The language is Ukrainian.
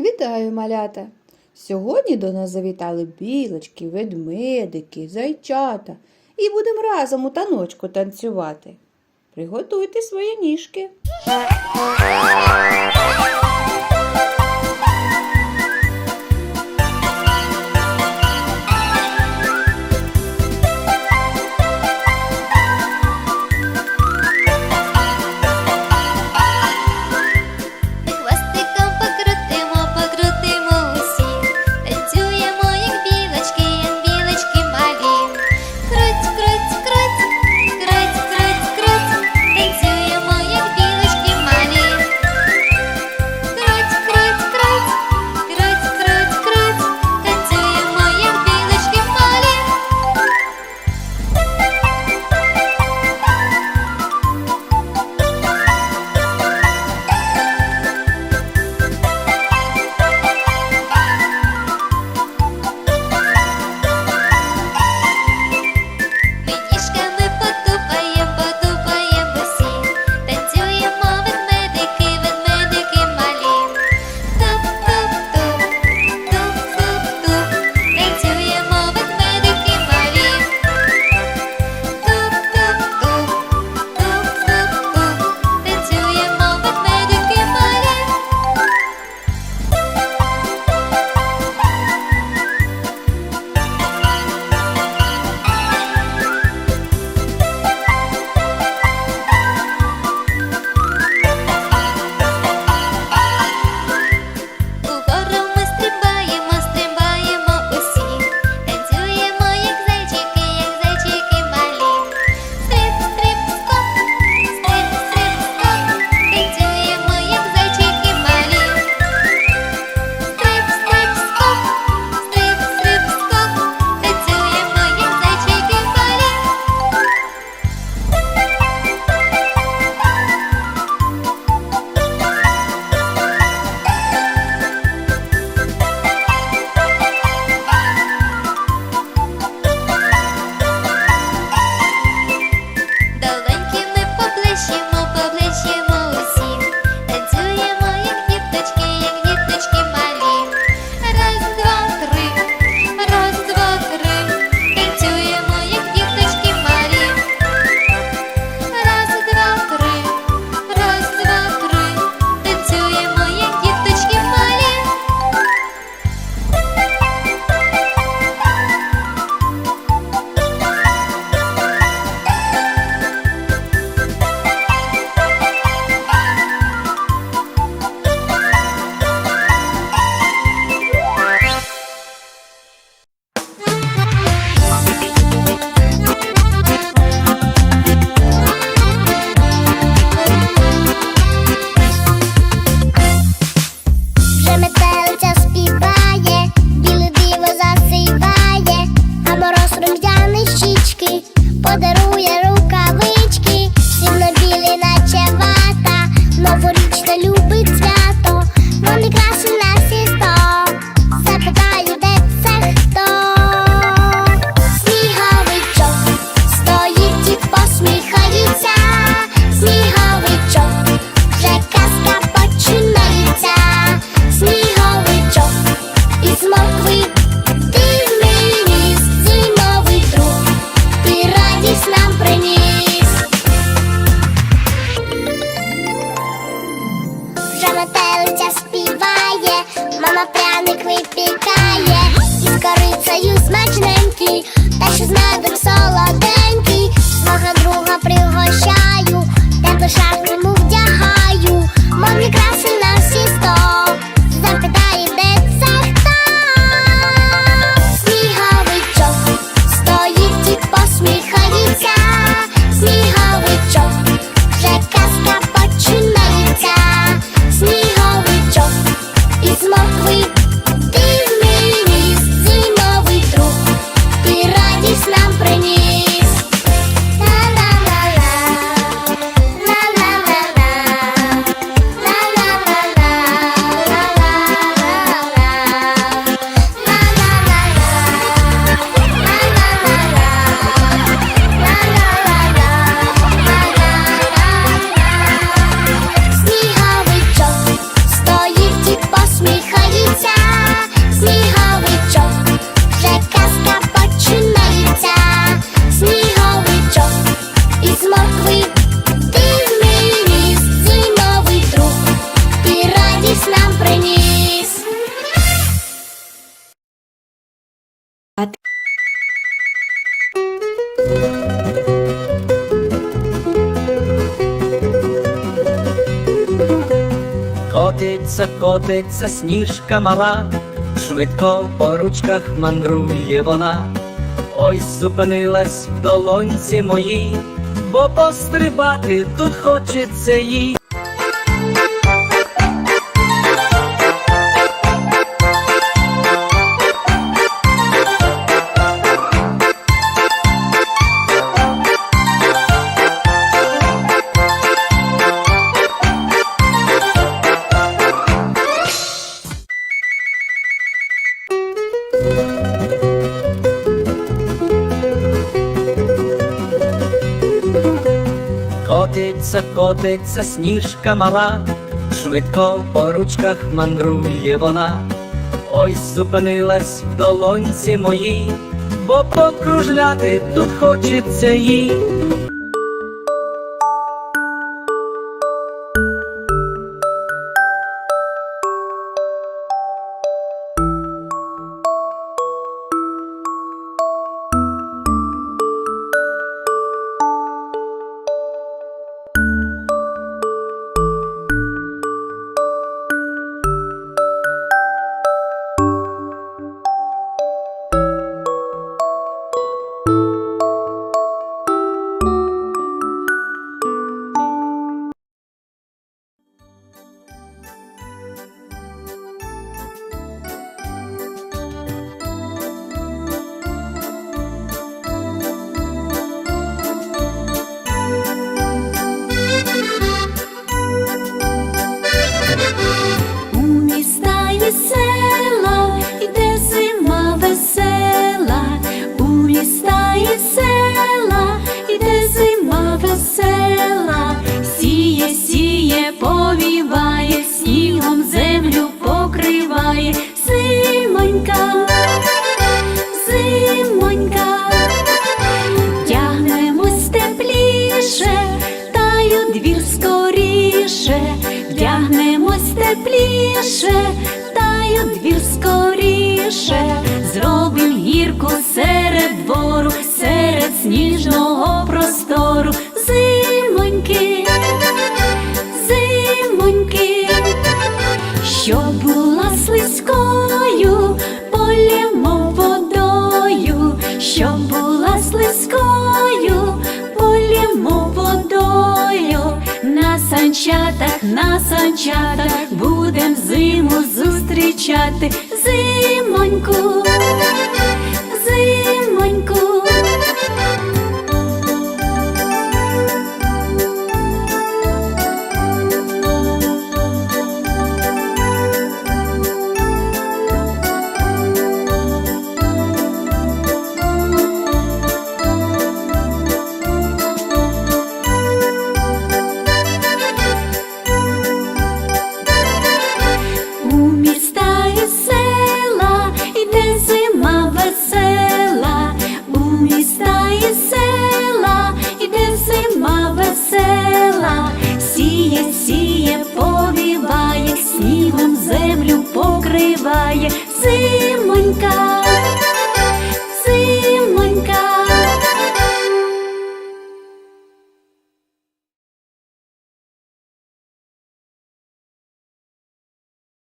Вітаю малята! Сьогодні до нас завітали білочки, ведмедики, зайчата і будемо разом у таночку танцювати. Приготуйте свої ніжки. Котиться, котиться, сніжка мала, швидко по ручках мандрує вона. Ой, зупинилась в долонці моїй, бо пострибати тут хочеться їй. Котиться, котиться, сніжка мала, швидко по ручках мандрує вона. Ой, зупинилась в долонці моїй, бо покружляти тут хочеться їй. Зимонька, зимонька, тягнемось тепліше, та й у двір скоріше, вдягнемось тепліше, та й у двір скоріше, зробим гірку серед двору, серед сніжного слизькою, полімо водою, на санчатах, на санчатах будем зиму зустрічати, зимоньку.